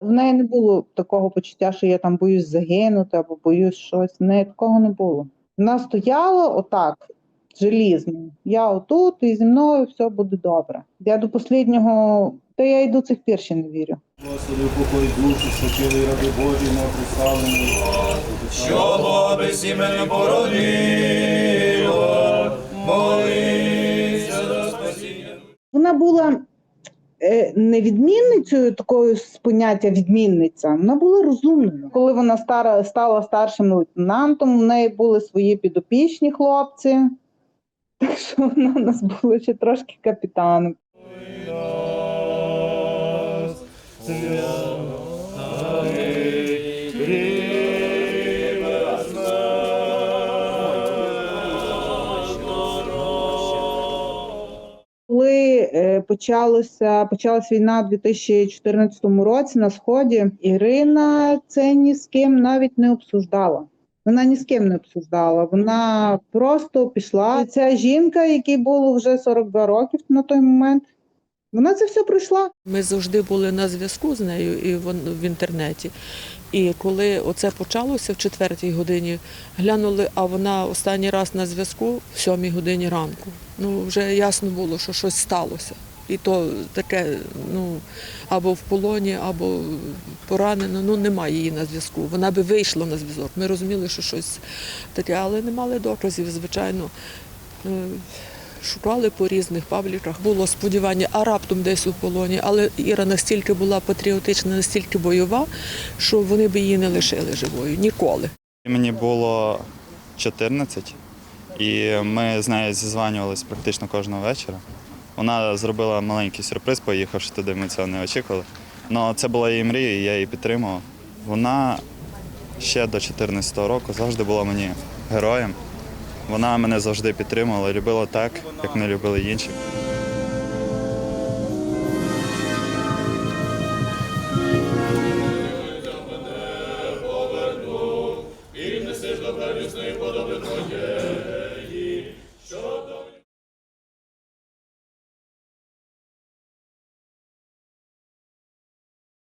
В неї не було такого почуття, що я там боюсь загинути або боюсь щось. В неї такого не було. Вона стояла отак, желізно. Я отут, і зі мною все буде добре. Я до останнього, та я й до цих пір ще не вірю. Господи, упокой душу, спочили ради Божі на представлену. Що без імені породило, молися за спасіння. Вона була е, не відмінницею такою з поняття відмінниця, вона була розумною. Коли вона стара, стала старшим лейтенантом, у неї були свої підопічні хлопці. Так що вона у нас була ще трошки капітаном. Е, почалося, почалась війна у 2014 році на сході, Ірина це ні з ким навіть не обсуждала. Вона ні з ким не обсуждала. Вона просто пішла. Ця жінка, якій було вже 42 роки на той момент, вона це все пройшла. Ми завжди були на зв'язку з нею і в інтернеті. І коли оце почалося в четвертій годині, глянули, а вона останній раз на зв'язку в сьомій годині ранку. Ну вже ясно було, що щось сталося. І то таке, ну або в полоні, або поранено. Ну немає її на зв'язку. Вона би вийшла на зв'язок. Ми розуміли, що щось таке, але не мали доказів, звичайно. Шукали по різних пабліках. Було сподівання, а раптом десь у полоні. Але Іра настільки була патріотична, настільки бойова, що вони б її не лишили живою ніколи. Мені було 14, і ми з нею зізванювалися практично кожного вечора. Вона зробила маленький сюрприз, поїхавши туди, ми цього не очікували. Але це була її мрія, і я її підтримував. Вона ще до 14 року завжди була мені героєм. Вона мене завжди підтримувала, любила так, як не любили інші. Поверну.